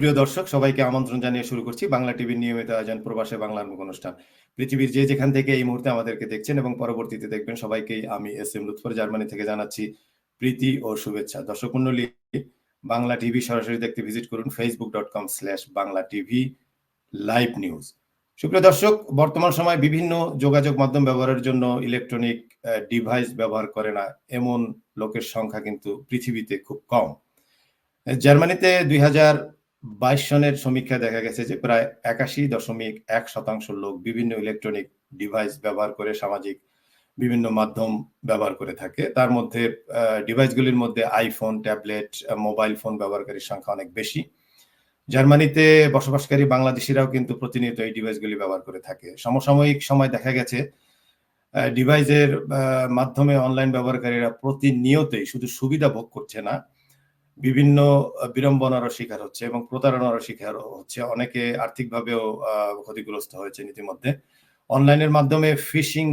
সুপ্রিয় দর্শক, সবাইকে আমন্ত্রণ জানিয়ে শুরু করছি বাংলা টিভির নিয়মিত আয়োজন প্রবাসে বাংলার মুখ অনুষ্ঠান। পৃথিবীর যে যেখান থেকে এই মুহূর্তে আমাদেরকে দেখছেন এবং পরবর্তীতে দেখবেন সবাইকেই আমি এস এম লুৎফর জার্মানি থেকে জানাচ্ছি প্রীতি ও শুভেচ্ছা। দর্শক মন্ডলী বাংলা টিভি সরাসরি দেখতে ভিজিট করুন Facebook dot com slash Bangla TV live news সুপ্রিয় দর্শক, বর্তমান সময় বিভিন্ন যোগাযোগ মাধ্যম ব্যবহারের জন্য ইলেকট্রনিক ডিভাইস ব্যবহার করে না, এমন লোকের সংখ্যা কিন্তু পৃথিবীতে খুব কম। জার্মানিতে দুই হাজার বাইশ সনের সমীক্ষা দেখা গেছে যে প্রায় একাশি দশমিক এক শতাংশ লোক বিভিন্ন ইলেকট্রনিক ডিভাইস ব্যবহার করে সামাজিক বিভিন্ন মাধ্যম ব্যবহার করে থাকে। তার মধ্যে ডিভাইসগুলির মধ্যে আইফোন ট্যাবলেট মোবাইল ফোন ব্যবহারকারীর সংখ্যা অনেক বেশি। জার্মানিতে বসবাসকারী বাংলাদেশিরাও কিন্তু প্রতিনিয়ত এই ডিভাইসগুলি ব্যবহার করে থাকে। সমসাময়িক সময় দেখা গেছে ডিভাইসের মাধ্যমে অনলাইন ব্যবহারকারীরা প্রতিনিয়তই শুধু সুবিধা ভোগ করছে না বিভিন্ন বিড়ম্বনারও শিকার হচ্ছে এবং প্রতারণারও শিকার হচ্ছে। অনেকে আর্থিকভাবেও ক্ষতিগ্রস্ত হয়েছে ইতিমধ্যে। অনলাইনের মাধ্যমে ফিশিং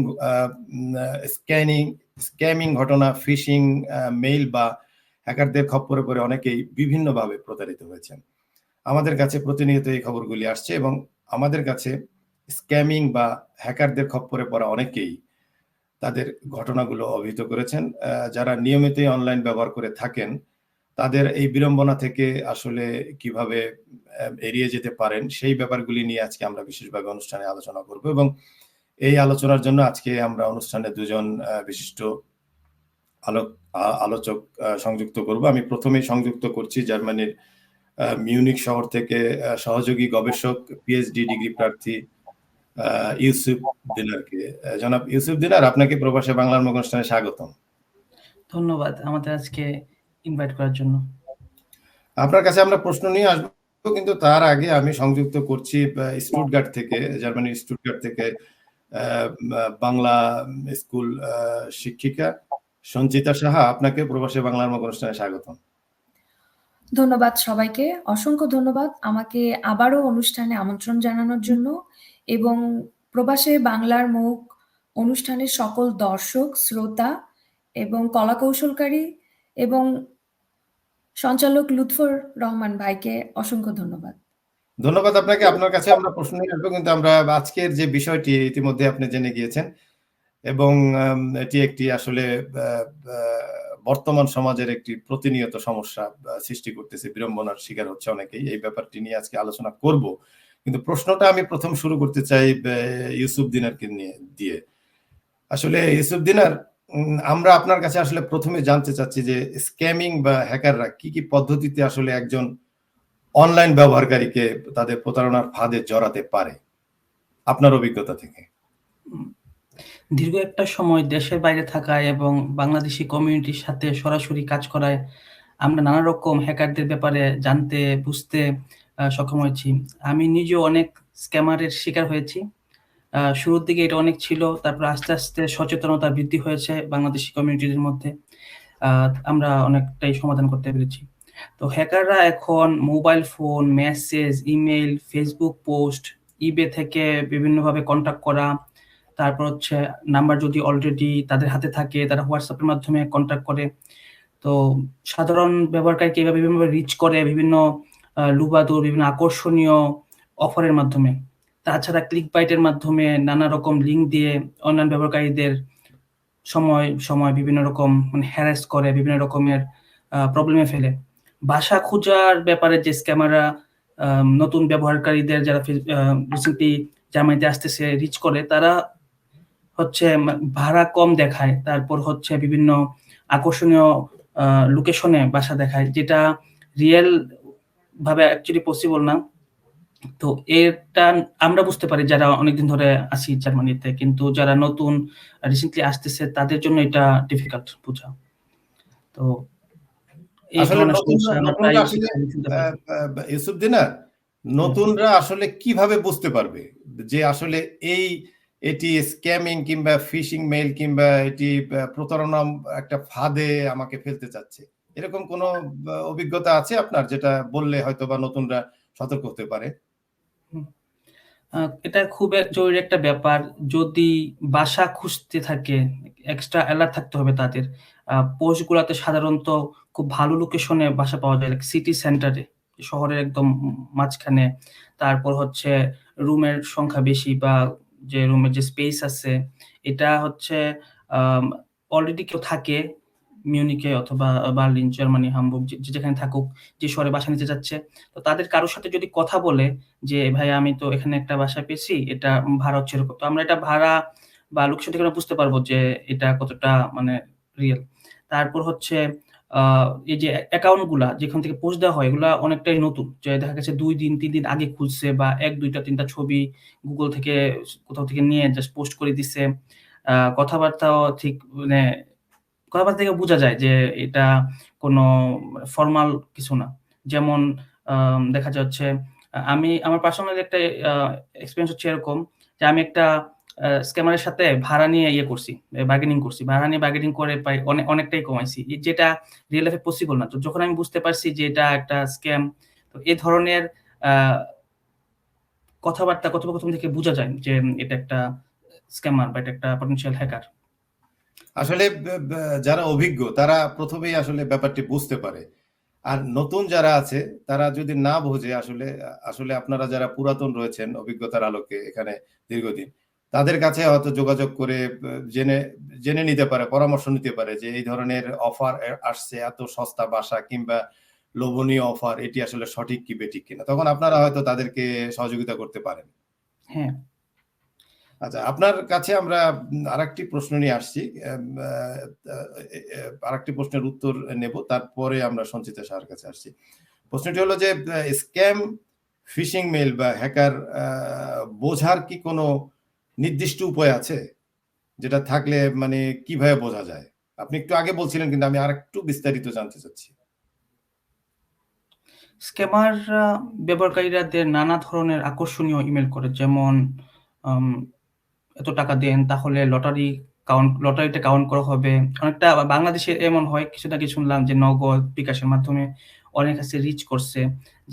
স্ক্যানিং, স্ক্যামিং ঘটনা, ফিশিং মেইল বা হ্যাকারদের খপ্পরে পরে অনেকেই বিভিন্নভাবে প্রতারিত হয়েছেন। আমাদের কাছে প্রতিনিয়ত এই খবরগুলি আসছে এবং আমাদের কাছে স্ক্যামিং বা হ্যাকারদের খপ্পরে পড়া অনেকেই তাদের ঘটনাগুলো অভিহিত করেছেন। যারা নিয়মিতই অনলাইন ব্যবহার করে থাকেন তাদের এই বিড়ম্বনা থেকে আসলে কীভাবে এড়িয়ে যেতে পারেন, সেই ব্যাপারগুলি নিয়ে আজকে আমরা বিশেষভাবে অনুষ্ঠানে আলোচনা করব এবং এই আলোচনার জন্য আজকে আমরা অনুষ্ঠানে দুজন বিশিষ্ট আলোক আলোচক সংযুক্ত করব। আমি প্রথমেই সংযুক্ত করছি জার্মানির মিউনিক শহর থেকে সহযোগী গবেষক পিএইচডি ডিগ্রি প্রার্থী ইউসুফ দিনারকে। জনাব ইউসুফ দিনার, আপনাকে প্রবাসে বাংলার অনুষ্ঠানে স্বাগতম। ধন্যবাদ। আমাদের আজকে ইনভাইট করার জন্য। আপনার কাছে আমরা প্রশ্ন নিয়ে আসব কিন্তু তার আগে আমি সংযুক্ত করছি স্টুটগার্ট থেকে জার্মানির স্টুটগার্ট থেকে বাংলা স্কুল শিক্ষিকা সঞ্চিতা সাহা আপনাকে প্রবাসী বাংলার মুখ অনুষ্ঠানে স্বাগতম। ধন্যবাদ সবাইকে। অসংখ্য ধন্যবাদ আমাকে আবারও অনুষ্ঠানে আমন্ত্রণ জানানোর জন্য এবং প্রবাসে বাংলার মুখ অনুষ্ঠানের সকল দর্শক শ্রোতা এবং কলাকৌশলকারী এবং সঞ্চালক লুৎফর রহমান ভাইকে অসংখ্য ধন্যবাদ। ধন্যবাদ আপনাকে। আপনার কাছে আমরা প্রশ্ন নিয়ে আসব, কিন্তু আমরা আজকের যে বিষয়টি, ইতিমধ্যে আপনি জেনে গিয়েছেন এবং এটি একটি আসলে বর্তমান সমাজের একটি প্রতিনিয়ত সমস্যা সৃষ্টি করতেছে, বিড়ম্বনার শিকার হচ্ছে অনেকেই। এই ব্যাপারটি নিয়ে আজকে আলোচনা করব। কিন্তু প্রশ্নটা আমি প্রথম শুরু করতে চাই ইউসুফ দিনারকে নিয়ে, দিয়ে। আসলে ইউসুফ দিনার আমরা আপনার কাছে আসলে প্রথমে জানতে চাচ্ছি যে স্ক্যামিং বা হ্যাকাররা কি কি পদ্ধতিতে আসলে একজন অনলাইন ব্যবহারকারীকে তাদের প্রতারণার ফাঁদে জড়াতে পারে? আপনার অভিজ্ঞতা থেকে। দীর্ঘ একটা সময় দেশের বাইরে থাকায় এবং বাংলাদেশি কমিউনিটির সাথে সরাসরি কাজ করায় আমরা নানা রকম হ্যাকারদের ব্যাপারে জানতে, বুঝতে সক্ষম হয়েছি। আমি নিজেও অনেক স্ক্যামারের শিকার হয়েছি। শুরুর দিকে এটা অনেক ছিল, তারপর আস্তে আস্তে সচেতনতা বৃদ্ধি হয়েছে বাংলাদেশি কমিউনিটির মধ্যে। আমরা অনেকটাই সমাধান করতে পেরেছি। তো হ্যাকাররা এখন mobile phone, message email Facebook post, eBay থেকে বিভিন্নভাবে কন্ট্যাক্ট করা, তারপর হচ্ছে নাম্বার যদি অলরেডি তাদের হাতে থাকে, তারা হোয়াটসঅ্যাপের মাধ্যমে কন্ট্যাক্ট করে। তো সাধারণ ব্যবহারকারীকে এভাবে বিভিন্নভাবে রিচ করে বিভিন্ন লুবাদুর বিভিন্ন আকর্ষণীয় অফারের মাধ্যমে। তাছাড়া ক্লিক বাইটের মাধ্যমে নানা রকম লিঙ্ক দিয়ে অনলাইন ব্যবহারকারীদের সময় সময় বিভিন্ন রকম মানে হ্যারাস করে, বিভিন্ন রকমের প্রবলেমে ফেলে। ভাষা খোঁজার ব্যাপারে যে স্ক্যামাররা নতুন ব্যবহারকারীদের যারা রিসেন্টলি জার্মানিতে আসতেছে রিচ করে, তারা হচ্ছে ভাড়া কম দেখায়। তারপর হচ্ছে বিভিন্ন আকর্ষণীয় লোকেশনে বাসা দেখায়, যেটা রিয়েল ভাবে অ্যাকচুয়ালি পসিবল না। তো এটা আমরা বুঝতে পারি যারা অনেকদিন ধরে আছি জার্মানিতে কিন্তু যারা নতুন রিসেন্টলি আসতেছে তাদের জন্য এটা ডিফিকাল্ট বোঝা। তো নতুনরা আসলে কীভাবে বুঝতে পারবে যে আসলে এই এটি স্ক্যামিং কিংবা ফিশিং মেইল কিংবা এটি প্রতারণা একটা ফাঁদে আমাকে ফেলতে চাচ্ছে? এরকম কোন অভিজ্ঞতা আছে আপনার যেটা বললে হয়তো বা নতুনরা সতর্ক হতে পারে? এটা খুব জরুরি একটা ব্যাপার। যদি বাসা খুঁজতে থাকে এক্সট্রা অ্যালার্ট থাকতে হবে তাদের। পোস্ট গুলাতে সাধারণত খুব ভালো লোকেশনে বাসা পাওয়া যায় সিটি সেন্টারে শহরের একদম মাঝখানে। তারপর হচ্ছে রুমের সংখ্যা বেশি বা যে রুমের যে স্পেস আছে, এটা হচ্ছে অলরেডি কেউ থাকে মিউনিখে অথবা বার্লিন, জার্মানি, হামবুর্গ যেখানে থাকুক, যে শহরে বাসা নিতে যাচ্ছে তো তাদের কারোর সাথে যদি কথা বলে যে, "ভাই আমি তো এখানে একটা বাসা পেয়েছি, এটা ভাড়া হচ্ছে এরকম।" তো আমরা এটা ভাড়া বা লোকেশন থেকে বুঝতে পারব যে এটা কতটা মানে রিয়েল তারপর হচ্ছে এই যে অ্যাকাউন্টগুলা যেখান থেকে পোস্ট দেওয়া হয় এগুলা অনেকটাই নতুন। যে দেখা গেছে দুই দিন তিন দিন আগে খুলছে বা ১, ২ টা ৩ টা ছবি গুগল থেকে কোথাও থেকে নিয়ে জাস্ট পোস্ট করে দিছে। কথাবার্তাও ঠিক মানে কথাবার্তা থেকে বোঝা যায় যে এটা কোনো ফরমাল কিছু না। যেমন দেখা যাচ্ছে আমি আমার পার্সোনালি একটা এক্সপিরিয়েন্স হচ্ছে এরকম যে আমি একটা স্ক্যামারের সাথে ভাড়া নিয়ে ইয়ে করছি, বার্গেনিং করছি। ভাড়া নিয়ে বার্গেনিং করে প্রায় অনেক অনেকটাই কমাইছি। যেটা রিয়েল লাইফ পসিবল না। তো যখন আমি বুঝতে পারছি যে এটা একটা স্ক্যাম, তো এ ধরনের কথাবার্তা কথোপকথন থেকে বোঝা যায় যে এটা একটা স্ক্যামার বা এটা একটা পটেনশিয়াল হ্যাকার। আসলে যারা অভিজ্ঞ তারা প্রথমেই আসলে ব্যাপারটি বুঝতে পারে। আর নতুন যারা আছে তারা যদি না বোঝে আসলে আসলে আপনারা যারা পুরাতন রয়েছেন অভিজ্ঞতার আলোকে এখানে দীর্ঘদিন, তাদের কাছে হয়তো যোগাযোগ করে জেনে জেনে নিতে পারে, পরামর্শ নিতে পারে যে এই ধরনের অফার আসছে এত সস্তা বাসা কিংবা লোভনীয় অফার এটি আসলে সঠিক কি বেঠিক কিনা। তখন আপনারা হয়তো তাদেরকে সহযোগিতা করতে পারেন। হ্যাঁ। আচ্ছা আপনার কাছে আমরা আরেকটি প্রশ্ন নিয়ে আসছি। আরেকটি প্রশ্নের উত্তর নেব। তারপরে আমরা সঞ্চিতা সাহার কাছে আসছি। প্রশ্নটি হলো যে স্ক্যাম, ফিশিং মেল বা হ্যাকার বোঝার কি কোনো নির্দিষ্ট উপায় আছে? যেটা থাকলে মানে কীভাবে বোঝা যায়? আপনি একটু আগে বলছিলেন কিন্তু আমি আরেকটু বিস্তারিত জানতে চাচ্ছি। স্ক্যামাররা ব্যবহারকারীদের নানা ধরনের আকর্ষণীয় ইমেল করে। যেমন এত টাকা দেন তাহলে লটারি কাউন্ট লটারিতে কাউন্ট করা হবে। অনেকটা বাংলাদেশে এমন হয় কিছুদিন আগে শুনলাম যে নগদ, বিকাশের মাধ্যমে অনেক কাছে রিচ করছে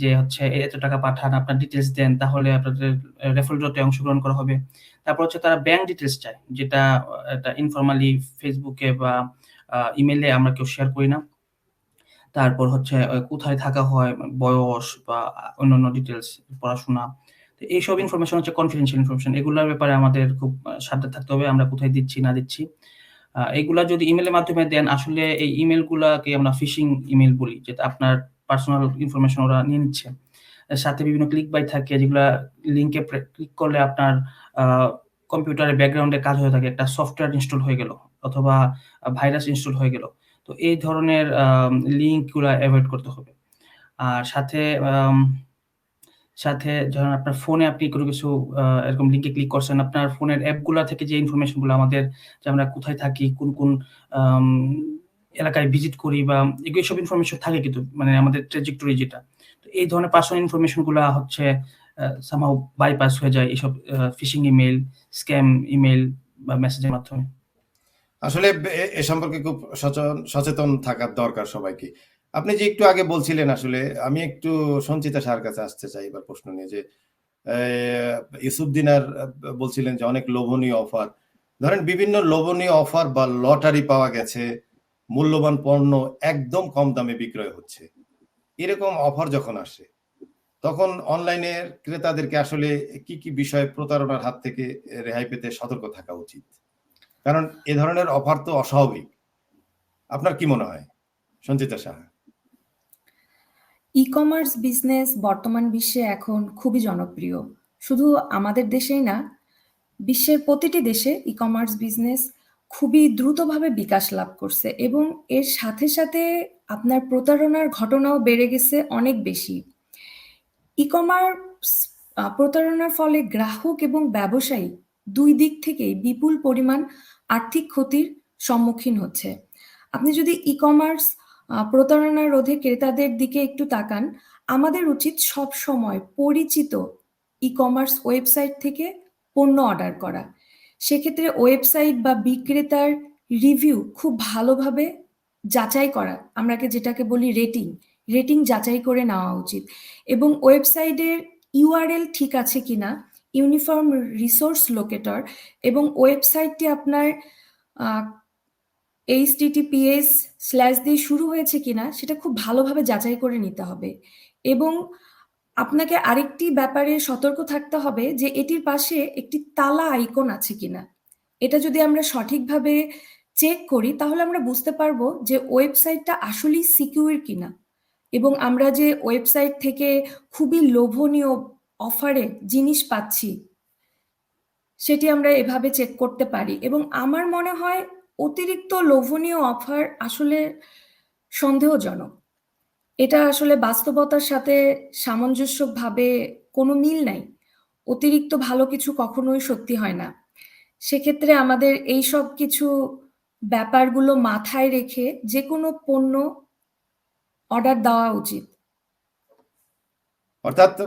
যে হচ্ছে এত টাকা পাঠান, আপনার ডিটেলস দেন তাহলে আপনাদের রেফারেল ড্র তে অংশগ্রহণ করা হবে। তারপর হচ্ছে তারা ব্যাংক ডিটেইলস চায়। যেটা এটা ইনফরমালি ফেসবুকে বা ইমেলে আমরা কেউ শেয়ার করি না। তারপর হচ্ছে কোথায় থাকা হয়, বয়স বা অন্যান্য ডিটেলস পড়াশোনা। তো এইসব ইনফরমেশন হচ্ছে কনফিডেনশিয়াল ইনফরমেশন। এগুলোর ব্যাপারে আমাদের খুব সাবধান থাকতে হবে, আমরা কোথায় দিচ্ছি, না দিচ্ছি। এগুলা যদি ইমেলের মাধ্যমে দেন, আসলে এই ইমেইল গুলাকে আমরা ফিশিং ইমেল বলি। যেটা আপনার পার্সোনাল ইনফরমেশন ওরা নিয়ে নিচ্ছে। সাথে বিভিন্ন ক্লিক বাই থাকে, যেগুলা লিঙ্কে ক্লিক করলে আপনার কম্পিউটারের ব্যাকগ্রাউন্ডে কাজ হয়ে থাকে। একটা সফটওয়্যার ইনস্টল হয়ে গেল, অথবা ভাইরাস ইনস্টল হয়ে গেল। তো এই ধরনের আম অ্যাভয়েড করতে হবে। আর সাথে সাথে ধরেন আপনার ফোনে আপনি কোনো কিছু এরকম লিঙ্কে ক্লিক করছেন, আপনার ফোনের অ্যাপগুলা থেকে যে ইনফরমেশনগুলো আমাদের যে আমরা কোথায় থাকি, কোন, কোন এলাকায় ভিজিট করি বা এগুলো এসব ইনফরমেশন থাকে কিন্তু মানে আমাদের ট্র্যাজেক্টরি যেটা। তো এই ধরনের পার্সোনাল ইনফরমেশনগুলো হচ্ছে সামহাউ বাইপাস হয়ে যায় এসব আ ফিশিং ইমেল স্ক্যাম ইমেল বা মেসেজের মাধ্যমে। আসলে এ সম্পর্কে খুব সচেতন থাকার দরকার সবাইকে। আপনি যে একটু আগে বলছিলেন আসলে আমি একটু সঞ্চিতা সাহার কাছে আসতে চাই এবার প্রশ্ন নিয়ে যে এ ইউসুফ দিনার আ বলছিলেন যে অনেক লোভনীয় অফার। ধরেন বিভিন্ন লোভনীয় অফার বা লটারি পাওয়া গেছে, মূল্যবান পণ্য একদম কম দামে বিক্রয় হচ্ছে। এরকম অফার যখন আসে, তখন অনলাইনের ক্রেতাদেরকে আসলে কি, কি বিষয়ে প্রতারণার হাত থেকে রেহাই পেতে সতর্ক থাকা উচিত? কারণ এ ধরনের অফার তো অস্বাভাবিক। আপনার কি মনে হয়? সঞ্চিতা সাহা। ই-কমার্স বিজনেস বর্তমান বিশ্বে এখন খুবই জনপ্রিয়। শুধু আমাদের দেশেই না, বিশ্বের প্রতিটি দেশে ই-কমার্স বিজনেস খুবই দ্রুতভাবে বিকাশ লাভ করছে এবং এর সাথে, সাথে আপনার প্রতারণার ঘটনাও বেড়ে গেছে অনেক বেশি। ই-কমার্স প্রতারণার ফলে গ্রাহক এবং ব্যবসায়ী দুই দিক থেকেই বিপুল পরিমাণ আর্থিক ক্ষতির সম্মুখীন হচ্ছে। আপনি যদি ই-কমার্স আ প্রতারণা রোধে ক্রেতাদের দিকে একটু তাকান, আমাদের উচিত সবসময় পরিচিত ই-কমার্স ওয়েবসাইট থেকে পণ্য অর্ডার করা। সেক্ষেত্রে ওয়েবসাইট বা বিক্রেতার রিভিউ খুব ভালোভাবে যাচাই করা। আমরাকে যেটাকে বলি রেটিং, রেটিং যাচাই করে নেওয়া উচিত এবং ওয়েবসাইটের ইউআরএল ঠিক আছে কিনা, ইউনিফর্ম রিসোর্স লোকেটর এবং ওয়েবসাইটটি আপনার আ এইচটিটিপিএস স্ল্যাশ দিয়ে শুরু হয়েছে কিনা সেটা খুব ভালোভাবে যাচাই করে নিতে হবে। এবং আপনাকে আরেকটি ব্যাপারে সতর্ক থাকতে হবে যে এটির পাশে একটি তালা আইকন আছে কিনা। এটা যদি আমরা সঠিকভাবে চেক করি, তাহলে আমরা বুঝতে পারব যে ওয়েবসাইটটা আসলেই সিকিউর কিনা। এবং আমরা যে ওয়েবসাইট থেকে খুবই লোভনীয় অফারে জিনিস পাচ্ছি, সেটি আমরা এভাবে চেক করতে পারি। এবং আমার মনে হয় অতিরিক্ত লোভনীয় অফার আসলে সন্দেহজনক। এটা আসলে বাস্তবতার সাথে সামঞ্জস্যভাবে কোনো মিল নাই। অতিরিক্ত ভালো কিছু কখনোই সত্যি হয় না। সেক্ষেত্রে আমাদের এই সব কিছু ব্যাপারগুলো মাথায় রেখে যে কোনো পণ্য অর্ডার দেওয়া উচিত। অর্থাৎ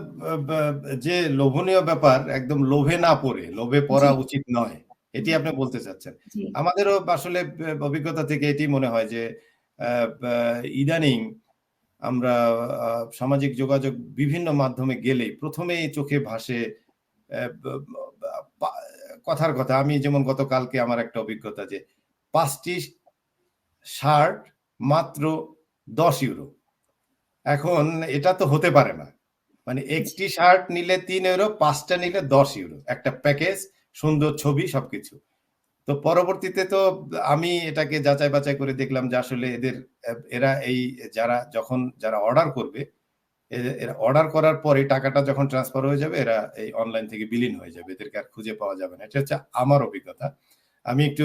যে লোভনীয় ব্যাপার একদম লোভে না পড়ে লোভে পড়া উচিত নয়। এটি আপনি বলতে চাচ্ছেন। আমাদেরও আসলে অভিজ্ঞতা থেকে এটি মনে হয় যে ইদানিং আমরা সামাজিক যোগাযোগ বিভিন্ন মাধ্যমে গেলেই প্রথমেই চোখে ভাসে কথার কথা। আমি যেমন গতকালকে আমার একটা অভিজ্ঞতা যে পাঁচটি শার্ট মাত্র দশ ইউরো। এখন এটা তো হতে পারে না। মানে একটি শার্ট নিলে তিন ইউরো পাঁচটা নিলে দশ ইউরো। একটা প্যাকেজ সুন্দর ছবি সবকিছু। তো পরবর্তীতে তো আমি এটাকে যাচাই বাছাই করে দেখলাম যে আসলে এদের, এরা এই যারা যখন, যারা অর্ডার করবে এরা অর্ডার করার পরে টাকাটা যখন ট্রান্সফার হয়ে যাবে, এরা এই অনলাইন থেকে বিলীন হয়ে যাবে। এদেরকে আর খুঁজে পাওয়া যাবে না। এটা হচ্ছে আমার অভিজ্ঞতা। আমি একটু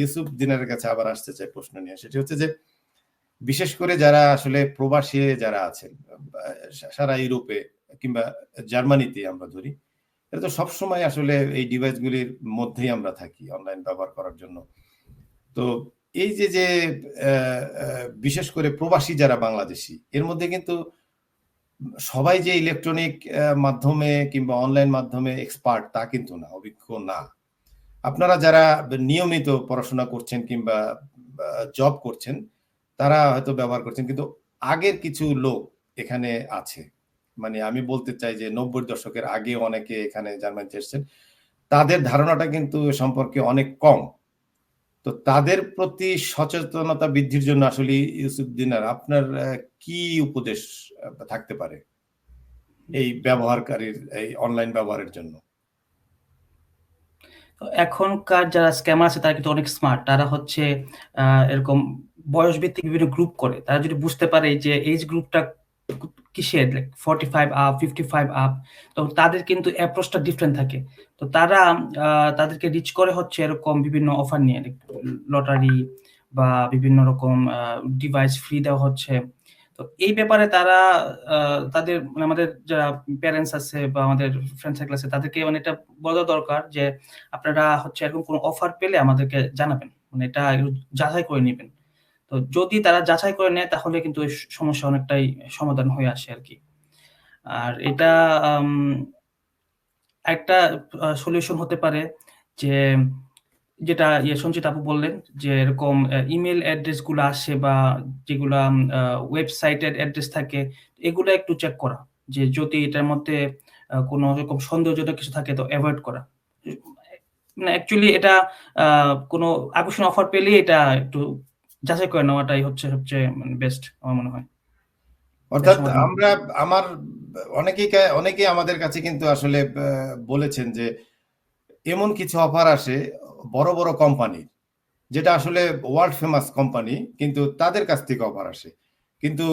ইউসুফ দিনারের কাছে আবার আসতে চাই প্রশ্ন নিয়ে। সেটি হচ্ছে যে, বিশেষ করে যারা আসলে প্রবাসী যারা আছেন সারা ইউরোপে কিংবা জার্মানিতে আমরা ধরি এটা তো সবসময় আসলে এই ডিভাইসগুলির মধ্যেই আমরা থাকি, অনলাইন ব্যবহার করার জন্য। তো এই যে যে বিশেষ করে প্রবাসী যারা বাংলাদেশি, এর মধ্যে কিন্তু সবাই যে ইলেকট্রনিক মাধ্যমে কিংবা অনলাইন মাধ্যমে এক্সপার্ট তা কিন্তু না, অভিজ্ঞ না। আপনারা যারা নিয়মিত পড়াশোনা করছেন কিংবা জব করছেন, তারা হয়তো ব্যবহার করছেন, কিন্তু আগের কিছু লোক এখানে আছে। মানে আমি বলতে চাই যে নব্বই দশকের আগে অনেকে এখানে জার্মানিতে এসেছেন তাদের ধারণাটা কিন্তু সম্পর্কে অনেক কম। তো তাদের প্রতি সচেতনতা বৃদ্ধির জন্য আসলে ইউসুফ দিনার আপনার কি উপদেশ থাকতে পারে এই ব্যবহারকারীর, এই অনলাইন ব্যবহারের জন্য? এখনকার যারা স্ক্যামার আছে তারা কিন্তু অনেক স্মার্ট। তারা হচ্ছে এরকম বয়স ভিত্তিক বিভিন্ন গ্রুপ করে। তারা যদি বুঝতে পারে যে এইজ গ্রুপটা কিসের? Like forty five up fifty five up তো তাদের কিন্তু অ্যাপ্রোচটা ডিফারেন্ট থাকে। তো তারা তাদেরকে রিচ করে হচ্ছে এরকম বিভিন্ন অফার নিয়ে। লটারি বা বিভিন্ন রকম ডিভাইস ফ্রি দেওয়া হচ্ছে। তো এই ব্যাপারে তারা তাদের মানে আমাদের যারা প্যারেন্টস আছে বা আমাদের ফ্রেন্ড সার্কেল আছে, তাদেরকে মানে এটা বলা দরকার যে আপনারা হচ্ছে এরকম কোনো অফার পেলে আমাদেরকে জানাবেন। মানে এটা যাচাই করে নেবেন। তো যদি তারা যাচাই করে নেয়, তাহলে কিন্তু সমস্যা অনেকটাই সমাধান হয়ে আসে আর কি। আর এটা একটা সলিউশন হতে পারে যে, যেটা ইয়ে সঞ্চিত আপু বললেন যে, এরকম ইমেল অ্যাড্রেসগুলো আসে বা যেগুলা ওয়েবসাইটের অ্যাড্রেস থাকে, এগুলো একটু চেক করা। যে যদি এটার মধ্যে কোনো রকম সন্দেহজনক কিছু থাকে, তো অ্যাভয়েড করা। মানে অ্যাকচুয়ালি এটা কোনো আকর্ষণ অফার পেলে এটা একটু যাচাই করে নেওয়াটাই হচ্ছে সবচেয়ে বেস্ট আমার মনে হয়। অর্থাৎ আমরা আমার অনেকেই অনেকেই আমাদের কাছে কিন্তু আসলে বলেছেন যে এমন কিছু অফার আসে বড় বড় কোম্পানির যেটা আসলে ওয়ার্ল্ড ফেমাস কোম্পানি কিন্তু তাদের কাছ থেকে অফার আসে। কিন্তু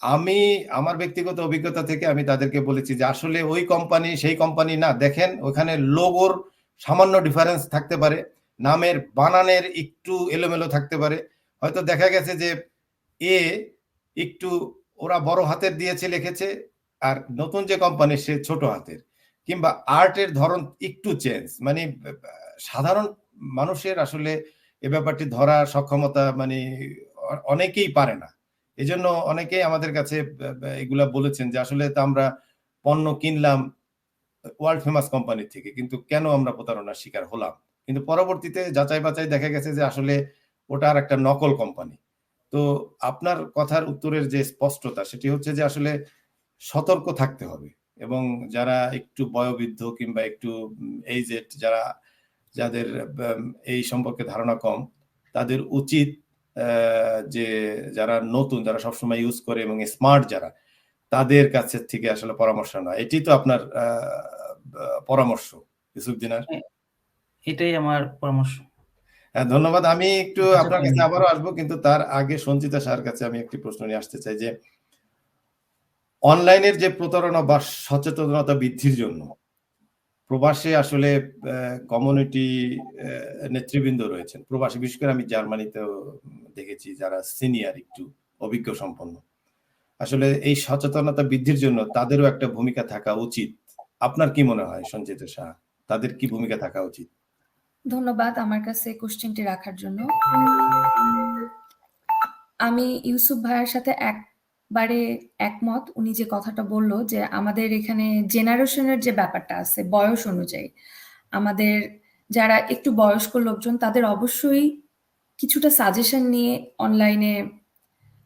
আমি আমার ব্যক্তিগত অভিজ্ঞতা থেকে আমি তাদেরকে বলেছি যে আসলে ওই কোম্পানি সেই কোম্পানি না দেখেন ওখানে লোগোর সামান্য ডিফারেন্স থাকতে পারে নামের বানানের একটু এলোমেলো থাকতে পারে হয়তো দেখা গেছে যে এ একটু ওরা বড় হাতের দিয়েছে লিখেছে, আর নতুন যে কোম্পানি সে ছোট হাতের, কিংবা আর্টের ধরন একটু চেঞ্জ মানে সাধারণ মানুষের আসলে এ ব্যাপারটি ধরার সক্ষমতা মানে অনেকেই পারে না। এই জন্য অনেকেই আমাদের কাছে এগুলা বলেছেন যে আসলে তো আমরা পণ্য কিনলাম ওয়ার্ল্ড ফেমাস কোম্পানি থেকে, কিন্তু কেন আমরা প্রতারণার শিকার হলাম? কিন্তু পরবর্তীতে যাচাই বাছাই দেখা গেছে যে আসলে ওটা আর একটা নকল কোম্পানি তো আপনার কথার উত্তরের যে স্পষ্টতা, সেটি হচ্ছে যে আসলে সতর্ক থাকতে হবে এবং যারা একটু বয়োবৃদ্ধ কিংবা একটু এইজেড যারা, যাদের এই সম্পর্কে ধারণা কম, তাদের উচিত যে যারা নতুন, যারা সবসময় ইউজ করে এবং স্মার্ট যারা, তাদের কাছে থেকে আসলে পরামর্শ নেওয়া। এটি তো আপনার পরামর্শ। ইউসুফ দিনার এটাই আমার পরামর্শ। হ্যাঁ ধন্যবাদ। আমি একটু আচ্ছা, আপনার কাছে। আবারও আসব কিন্তু তার আগে সঞ্চিতা স্যার কাছে আমি একটি প্রশ্ন নিয়ে আসতে চাই যে অনলাইনের যে প্রতারণা বা সচেতনতা বৃদ্ধির জন্য প্রবাসে আসলে কমিউনিটি নেতৃবৃন্দ রয়েছেন। প্রবাসী বিশেষ করে আমি জার্মানিতেও দেখেছি যারা সিনিয়র একটু অভিজ্ঞ সম্পন্ন। আসলে এই সচেতনতা বৃদ্ধির জন্য তাদেরও একটা ভূমিকা থাকা উচিত। আপনার কি মনে হয় সঞ্চিত শাহ তাদের কি ভূমিকা থাকা উচিত? ধন্যবাদ আমার কাছে কোশ্চেনটি রাখার জন্য। আমি ইউসুফ ভাইয়ের সাথে একবারে একমত। উনি যে কথাটা বলল যে আমাদের এখানে জেনারেশনের যে ব্যাপারটা আছে, বয়স অনুযায়ী, আমাদের যারা একটু বয়স্ক লোকজন, তাদের অবশ্যই কিছুটা সাজেশন নিয়ে অনলাইনে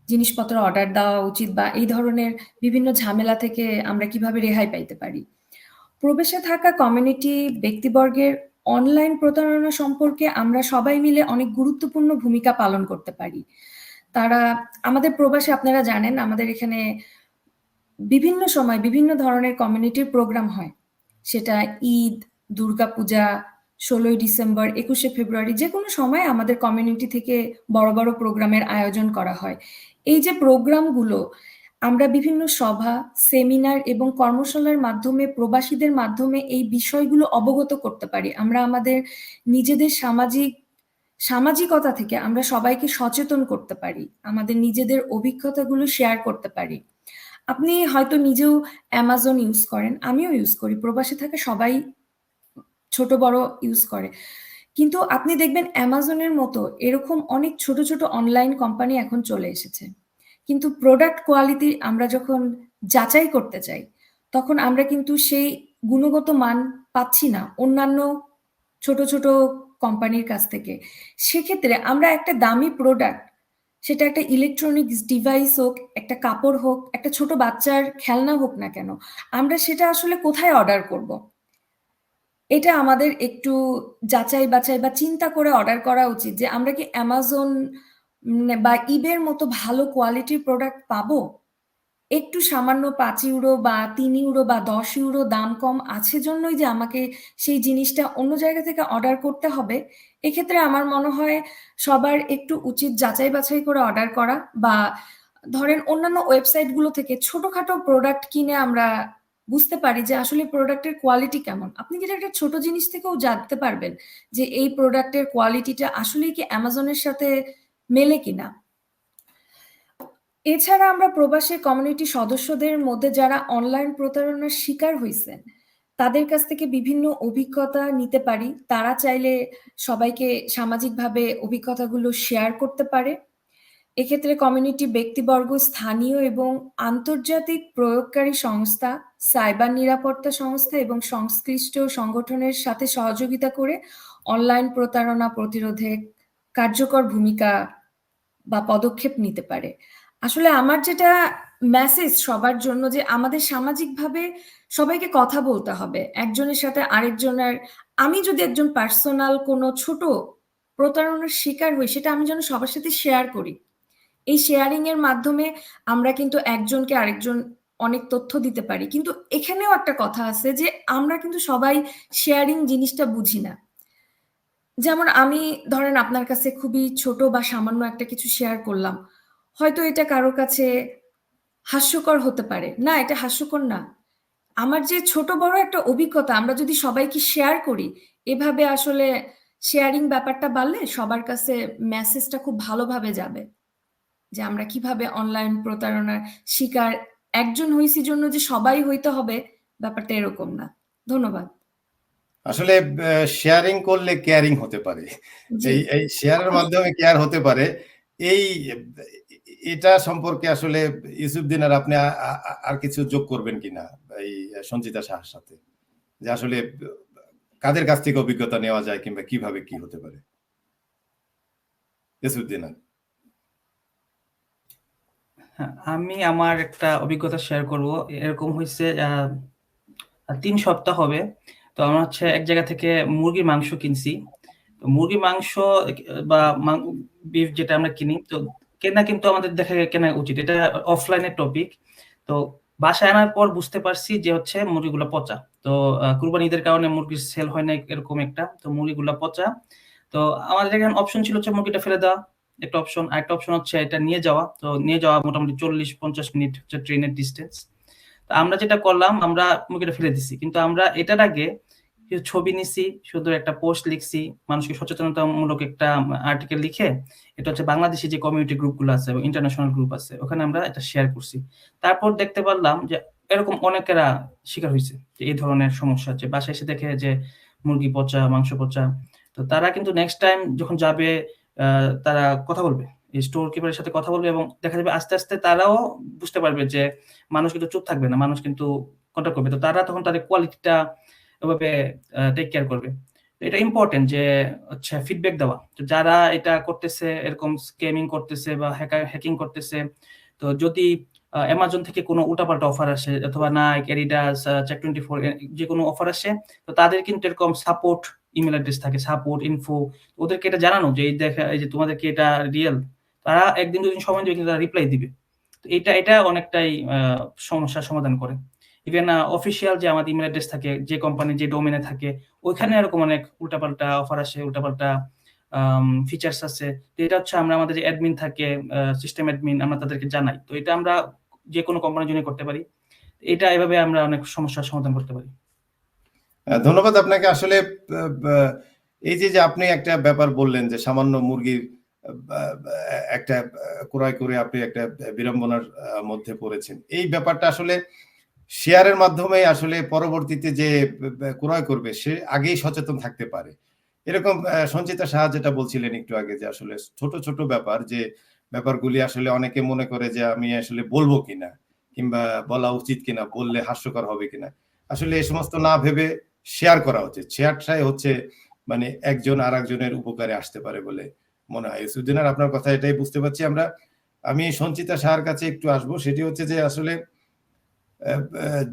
জিনিসপত্র অর্ডার দেওয়া উচিত বা এই ধরনের বিভিন্ন ঝামেলা থেকে আমরা কীভাবে রেহাই পাইতে পারি। প্রবেশে থাকা কমিউনিটি ব্যক্তিবর্গের অনলাইন প্রতারণা সম্পর্কে আমরা সবাই মিলে অনেক গুরুত্বপূর্ণ ভূমিকা পালন করতে পারি। তারা, আমাদের প্রবাসে আপনারা জানেন, আমাদের এখানে বিভিন্ন সময় বিভিন্ন ধরনের কমিউনিটির প্রোগ্রাম হয়। সেটা ঈদ, দুর্গাপূজা, ষোলোই ডিসেম্বর, একুশে ফেব্রুয়ারি যে কোনো সময় আমাদের কমিউনিটি থেকে বড় বড় প্রোগ্রামের আয়োজন করা হয়। এই যে প্রোগ্রামগুলো আমরা বিভিন্ন সভা, সেমিনার এবং কর্মশালার মাধ্যমে, প্রবাসীদের মাধ্যমে এই বিষয়গুলো অবগত করতে পারি। আমরা আমাদের নিজেদের সামাজিক, সামাজিকতা থেকে আমরা সবাইকে সচেতন করতে পারি। আমাদের নিজেদের অভিজ্ঞতাগুলো শেয়ার করতে পারি। আপনি হয়তো নিজেও অ্যামাজন ইউজ করেন, আমিও ইউজ করি। প্রবাসে থাকা সবাই ছোট, বড় ইউজ করে। কিন্তু আপনি দেখবেন অ্যামাজনের মতো এরকম অনেক ছোট ছোট অনলাইন কোম্পানি এখন চলে এসেছে। কিন্তু প্রোডাক্ট কোয়ালিটি আমরা যখন যাচাই করতে চাই, তখন আমরা কিন্তু সেই গুণগত মান পাচ্ছি না অন্যান্য ছোট ছোট কোম্পানির কাছ থেকে। সেক্ষেত্রে আমরা একটা দামি প্রোডাক্ট সেটা একটা ইলেকট্রনিক্স ডিভাইস হোক, একটা কাপড় হোক, একটা ছোট বাচ্চার খেলনা হোক না কেন, আমরা সেটা আসলে কোথায় অর্ডার করব? এটা আমাদের একটু যাচাই বাছাই বা চিন্তা করে অর্ডার করা উচিত যে আমরা কি অ্যামাজন বা ইবের মতো ভালো কোয়ালিটির প্রোডাক্ট পাবো? একটু সামান্য পাঁচ ইউরো বা তিন ইউরো বা দশ ইউরো দাম কম আছে জন্যই যে আমাকে সেই জিনিসটা অন্য জায়গা থেকে অর্ডার করতে হবে। এক্ষেত্রে আমার মনে হয় সবার একটু উচিত যাচাই বাছাই করে অর্ডার করা বা ধরেন অন্যান্য ওয়েবসাইটগুলো থেকে ছোটখাটো প্রোডাক্ট কিনে আমরা বুঝতে পারি যে আসলে প্রোডাক্টের কোয়ালিটি কেমন। আপনি কিন্তু একটা ছোট জিনিস থেকেও জানতে পারবেন যে এই প্রোডাক্টের কোয়ালিটিটা আসলে কি অ্যামাজনের সাথে মেলে কিনা। এছাড়া আমরা প্রবাসী কমিউনিটি সদস্যদের মধ্যে যারা অনলাইন প্রতারণার শিকার হয়েছেন তাদের কাছ থেকে বিভিন্ন অভিজ্ঞতা নিতে পারি। তারা চাইলে সবাইকে সামাজিকভাবে অভিজ্ঞতাগুলো শেয়ার করতে পারে। এক্ষেত্রে কমিউনিটি ব্যক্তিবর্গ, স্থানীয় এবং আন্তর্জাতিক প্রয়োগকারী সংস্থা সাইবার নিরাপত্তা সংস্থা এবং সংশ্লিষ্ট সংগঠনের সাথে সহযোগিতা করে অনলাইন প্রতারণা প্রতিরোধে কার্যকর ভূমিকা বা পদক্ষেপ নিতে পারে। আসলে আমার যেটা মেসেজ সবার জন্য যে আমাদের সামাজিকভাবে সবাইকে কথা বলতে হবে। একজনের সাথে আরেকজনের, আমি যদি একজন পার্সোনাল কোনো ছোট প্রতারণার শিকার হই, সেটা আমি যেন সবার সাথে শেয়ার করি। এই শেয়ারিং এর মাধ্যমে আমরা কিন্তু একজনকে আরেকজন অনেক তথ্য দিতে পারি। কিন্তু এখানেও একটা কথা আছে যে আমরা কিন্তু সবাই শেয়ারিং জিনিসটা বুঝি না। যেমন আমি ধরেন আপনার কাছে খুবই ছোট বা সামান্য একটা কিছু শেয়ার করলাম, হয়তো এটা কারোর কাছে হাস্যকর হতে পারে। না, এটা হাস্যকর না। আমার যে ছোট বড় একটা অভিজ্ঞতা, আমরা যদি সবাইকে শেয়ার করি, এভাবে আসলে শেয়ারিং ব্যাপারটা বাড়লে সবার কাছে মেসেজটা খুব ভালোভাবে যাবে। যে আমরা কীভাবে অনলাইন প্রতারণার শিকার, একজন হইছি জন্য যে সবাই হইতে হবে, ব্যাপারটা এরকম না। ধন্যবাদ। আসলে শেয়ারিং করলে কেয়ারিং হতে পারে। এই এই শেয়ারের মাধ্যমে কেয়ার হতে পারে। এই এটা সম্পর্কে আসলে ইউসুফ দিনার আপনি আর কিছু যোগ করবেন কিনা এই সঞ্চিতা সাহার সাথে? যে আসলে কাদের কাছ থেকে অভিজ্ঞতা নেওয়া যায় কিংবা কীভাবে কি হতে পারে? ইউসুফ দিনার আমি আমার একটা অভিজ্ঞতা শেয়ার করব। এরকম হয়েছে তিন সপ্তাহ হবে। তো আমরা হচ্ছে এক জায়গা থেকে মুরগির মাংস কিনছি। তো মুরগি মাংস, বা বিফ যেটা আমরা কিনি, তো কেনা কিন্তু আমাদের দেখা কেনা উচিত। এটা অফলাইনের টপিক তো বাসায় আনার পর বুঝতে পারছি যে হচ্ছে মুরগিগুলো পচা। তো কুরবানি ঈদের কারণে মুরগির সেল হয় না এরকম একটা। তো মুরগিগুলো পচা। তো আমাদের এখানে অপশন ছিল হচ্ছে মুরগিটা ফেলে দেওয়া। একটা অপশন আরেকটা অপশন হচ্ছে এটা নিয়ে যাওয়া। তো নিয়ে যাওয়া মোটামুটি চল্লিশ পঞ্চাশ মিনিট হচ্ছে ট্রেনের ডিস্টেন্স আমরা যেটা করলাম, আমরা মুরগিটা ফেলে দিছি। কিন্তু আমরা এটার আগে ছবি নিছি, শুধু একটা পোস্ট লিখছি, মানুষকে সচেতনতামূলক একটা আর্টিকেল লিখে, এটা হচ্ছে বাংলাদেশি যে কমিউনিটি গ্রুপগুলো আছে এবং ইন্টারন্যাশনাল গ্রুপ আছে, ওখানে আমরা এটা শেয়ার করছি। তারপর দেখতে পারলাম যে এরকম অনেকেরা শিকার হয়েছে যে এই ধরনের সমস্যা, যে বাসায় এসে দেখে যে মুরগি পচা, মাংস পচা, তো তারা কিন্তু নেক্সট টাইম যখন যাবে তারা কথা বলবে। স্টোর কিপারের সাথে কথা বলবে এবং দেখা যাবে আস্তে আস্তে তারাও বুঝতে পারবে যে মানুষ কিন্তু চুপ থাকবে না, মানুষ কিন্তু কন্ট্যাক্ট করবে। তো তারা তখন তাদের কোয়ালিটিটা ওভাবে টেক কেয়ার করবে। এটা ইম্পর্টেন্ট যে হচ্ছে ফিডব্যাক দেওয়া। তো যারা এটা করতেছে, এরকম স্ক্যামিং করতেছে বা হ্যাকার হ্যাকিং করতেছে, তো যদি অ্যামাজন থেকে কোনো উল্টাপাল্টা অফার আসে অথবা Nike Adidas check twenty four যে কোনো অফার আসে, তো তাদের কিন্তু এরকম সাপোর্ট ইমেল অ্যাড্রেস থাকে সাপোর্ট ইনফো ওদেরকে এটা জানানো যে এই দেখা, এই যে তোমাদেরকে এটা রিয়েল তারা একদিন দুদিন সময় দেবে, কিন্তু তারা রিপ্লাই দিবে। তো এটা এটা অনেকটাই সমস্যার সমাধান করে। ইভেন অফিসিয়াল যে আমাদের ইমেল অ্যাড্রেস থাকে, যে কোম্পানি যে ডোমেনে থাকে, ওইখানে এরকম অনেক উল্টাপাল্টা অফার আসে, উল্টাপাল্টা ফিচার্স আছে তো এটা হচ্ছে আমরা আমাদের যে অ্যাডমিন থাকে সিস্টেম অ্যাডমিন আমরা তাদেরকে জানাই। তো এটা আমরা যে কোনো কোম্পানির জন্য করতে পারি। এটা এভাবে আমরা অনেক সমস্যার সমাধান করতে পারি। ধন্যবাদ আপনাকে। আসলে এই যে যে আপনি একটা ব্যাপার বললেন যে সামান্য মুরগির একটা ক্রয় করে আপনি একটা বিড়ম্বনার মধ্যে পড়েছেন। এই ব্যাপারটা আসলে শেয়ারের মাধ্যমে আসলে পরবর্তীতে যে ক্রয় করবে, সে আগেই সচেতন থাকতে পারে। এরকম সঞ্চিতা সাহা যেটা বলছিলেন একটু আগে যে, আসলে ছোট ছোট ব্যাপার যে, ব্যাপারগুলি আসলে অনেকে মনে করে যে, আমি আসলে বলব কিনা কিংবা বলা উচিত কিনা, বললে হাস্যকর হবে কিনা। আসলে এ সমস্ত না ভেবে শেয়ার করা উচিত। শেয়ারটাই হচ্ছে মানে একজন আর একজনের উপকারে আসতে পারে বলে মনে হয়। ইউসুদ্দিনার আপনার কথা এটাই বুঝতে পারছি আমরা। আমি সঞ্চিতা সাহার কাছে একটু আসব। সেটি হচ্ছে যে আসলে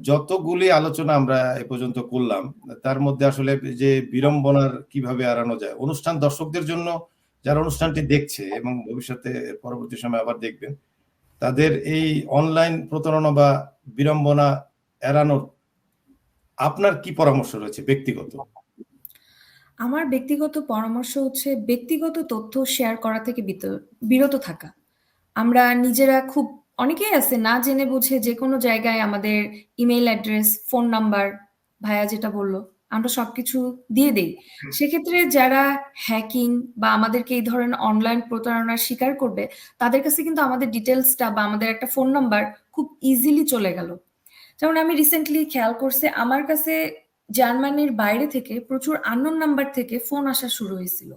যতগুলি আলোচনা আমরা এ পর্যন্ত করলাম, তার মধ্যে আসলে যে বিড়ম্বনার কীভাবে এড়ানো যায়, অনুষ্ঠান দর্শকদের জন্য যারা অনুষ্ঠানটি দেখছে এবং ভবিষ্যতে পরবর্তী সময় আবার দেখবেন, তাদের এই অনলাইন প্রতারণা বা বিড়ম্বনা এড়ানোর আপনার কি পরামর্শ রয়েছে ব্যক্তিগত? আমার ব্যক্তিগত পরামর্শ হচ্ছে ব্যক্তিগত তথ্য শেয়ার করা থেকে বিরত থাকা। আমরা নিজেরা খুব অনেকেই আছে না জেনে বুঝে যে কোনো জায়গায় আমাদের ইমেল অ্যাড্রেস ফোন নাম্বার ভাইয়া যেটা বলল আমরা সবকিছু দিয়ে দেই। সেক্ষেত্রে যারা হ্যাকিং বা আমাদেরকে এই ধরনের অনলাইন প্রতারণার শিকার করবে তাদের কাছে কিন্তু আমাদের ডিটেলসটা বা আমাদের একটা ফোন নাম্বার খুব ইজিলি চলে গেল। যেমন আমি রিসেন্টলি খেয়াল করছে আমার কাছে জার্মানির বাইরে থেকে প্রচুর আননোন নাম্বার থেকে ফোন আসা শুরু হয়েছিল।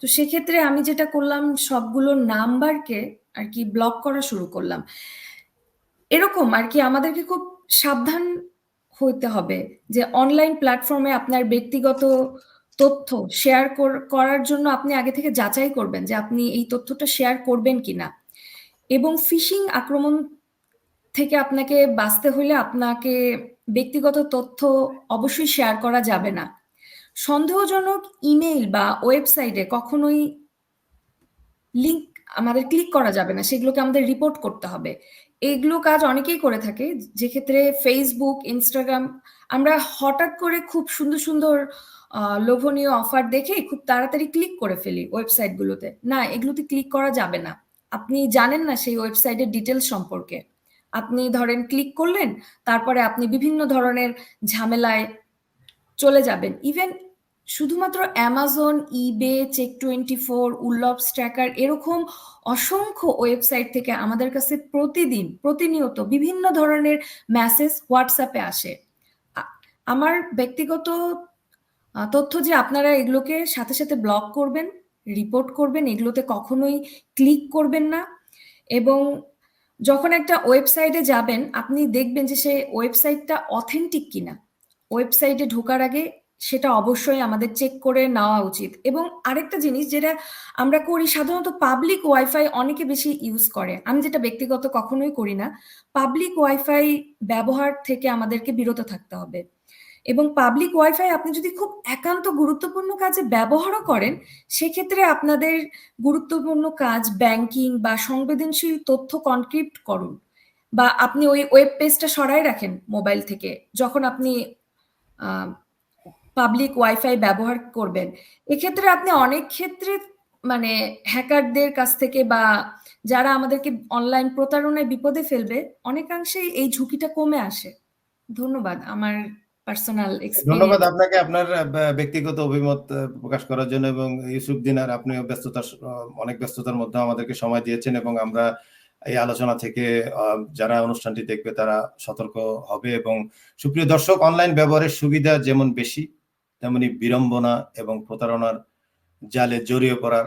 তো সেক্ষেত্রে আমি যেটা করলাম, সবগুলো নাম্বারকে আর কি ব্লক করা শুরু করলাম। এরকম আর কি আমাদেরকে খুব সাবধান হইতে হবে যে অনলাইন প্ল্যাটফর্মে আপনার ব্যক্তিগত তথ্য শেয়ার করার জন্য আপনি আগে থেকে যাচাই করবেন যে আপনি এই তথ্যটা শেয়ার করবেন কিনা। এবং ফিশিং আক্রমণ থেকে আপনাকে বাঁচতে হলে আপনাকে ব্যক্তিগত তথ্য অবশ্যই শেয়ার করা যাবে না। সন্দেহজনক ইমেইল বা ওয়েবসাইটে কখনোই লিংক আমাদের ক্লিক করা যাবে না, সেগুলোকে আমাদের রিপোর্ট করতে হবে। এইগুলো কাজ অনেকেই করে থাকে যে ক্ষেত্রে ফেসবুক ইনস্টাগ্রাম আমরা হঠাৎ করে খুব সুন্দর সুন্দর লোভনীয় অফার দেখে খুব তাড়াতাড়ি ক্লিক করে ফেলি ওয়েবসাইটগুলোতে না, এগুলোতে ক্লিক করা যাবে না। আপনি জানেন না সেই ওয়েবসাইটের ডিটেলস সম্পর্কে। আপনি ধরেন ক্লিক করলেন, তারপরে আপনি বিভিন্ন ধরনের ঝামেলায় চলে যাবেন। ইভেন শুধুমাত্র Amazon eBay check twenty four উল্লভ স্ট্র্যাকার এরকম অসংখ্য ওয়েবসাইট থেকে আমাদের কাছে প্রতিদিন, প্রতিনিয়ত বিভিন্ন ধরনের মেসেজ হোয়াটসঅ্যাপে আসে। আমার ব্যক্তিগত তথ্য যে আপনারা এগুলোকে সাথে সাথে ব্লক করবেন রিপোর্ট করবেন, এগুলোতে কখনোই ক্লিক করবেন না। এবং যখন একটা ওয়েবসাইটে যাবেন, আপনি দেখবেন যে সেই ওয়েবসাইটটা অথেন্টিক কিনা। ওয়েবসাইটে ঢোকার আগে সেটা অবশ্যই আমাদের চেক করে নেওয়া উচিত। এবং আরেকটা জিনিস যেটা আমরা করি, সাধারণত পাবলিক ওয়াইফাই অনেকে বেশি ইউজ করে। আমি যেটা ব্যক্তিগত কখনোই করি না। পাবলিক ওয়াইফাই ব্যবহার থেকে আমাদেরকে বিরত থাকতে হবে। এবং পাবলিক ওয়াইফাই আপনি যদি খুব একান্ত গুরুত্বপূর্ণ কাজে ব্যবহারও করেন, সেক্ষেত্রে আপনাদের গুরুত্বপূর্ণ কাজ ব্যাংকিং বা সংবেদনশীল তথ্য কনক্রিপ্ট করুন। বা আপনি ওই ওয়েব পেজটা সরাই রাখেন মোবাইল থেকে, যখন আপনি পাবলিক ওয়াইফাই ব্যবহার করবেন। এক্ষেত্রে আপনি অনেক ক্ষেত্রে মানে হ্যাকারদের কাছ থেকে বা যারা আমাদেরকে অনলাইন প্রতারণায় বিপদে ফেলবে, অনেকাংশেই এই ঝুঁকিটা কমে আসে। ধন্যবাদ। আমার পার্সোনাল ধন্যবাদ আপনাকে আপনার ব্যক্তিগত অভিমত প্রকাশ করার জন্য এবং ইউসুফ দিনার আপনিও ব্যস্ততার অনেক ব্যস্ততার মধ্যে আমাদেরকে সময় দিয়েছেন এবং আমরা এই আলোচনা থেকে যারা অনুষ্ঠানটি দেখবে তারা সতর্ক হবে এবং সুপ্রিয় দর্শক অনলাইন ব্যবহারের সুবিধা যেমন বেশি তেমনি বিড়ম্বনা এবং প্রতারণার জালে জড়িয়ে পড়ার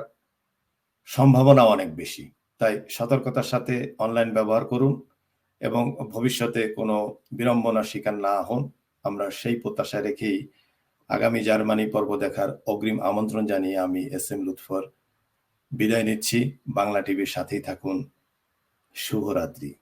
সম্ভাবনা অনেক বেশি। তাই সতর্কতার সাথে অনলাইন ব্যবহার করুন এবং ভবিষ্যতে কোনো বিড়ম্বনার শিকার না হন। আমরা সেই প্রত্যাশা রেখেই আগামী জার্মানি পর্ব দেখার অগ্রিম আমন্ত্রণ জানিয়ে আমি এস এম লুৎফর। বিদায় নিচ্ছি। বাংলা টিভির সাথেই থাকুন। শুভরাত্রি।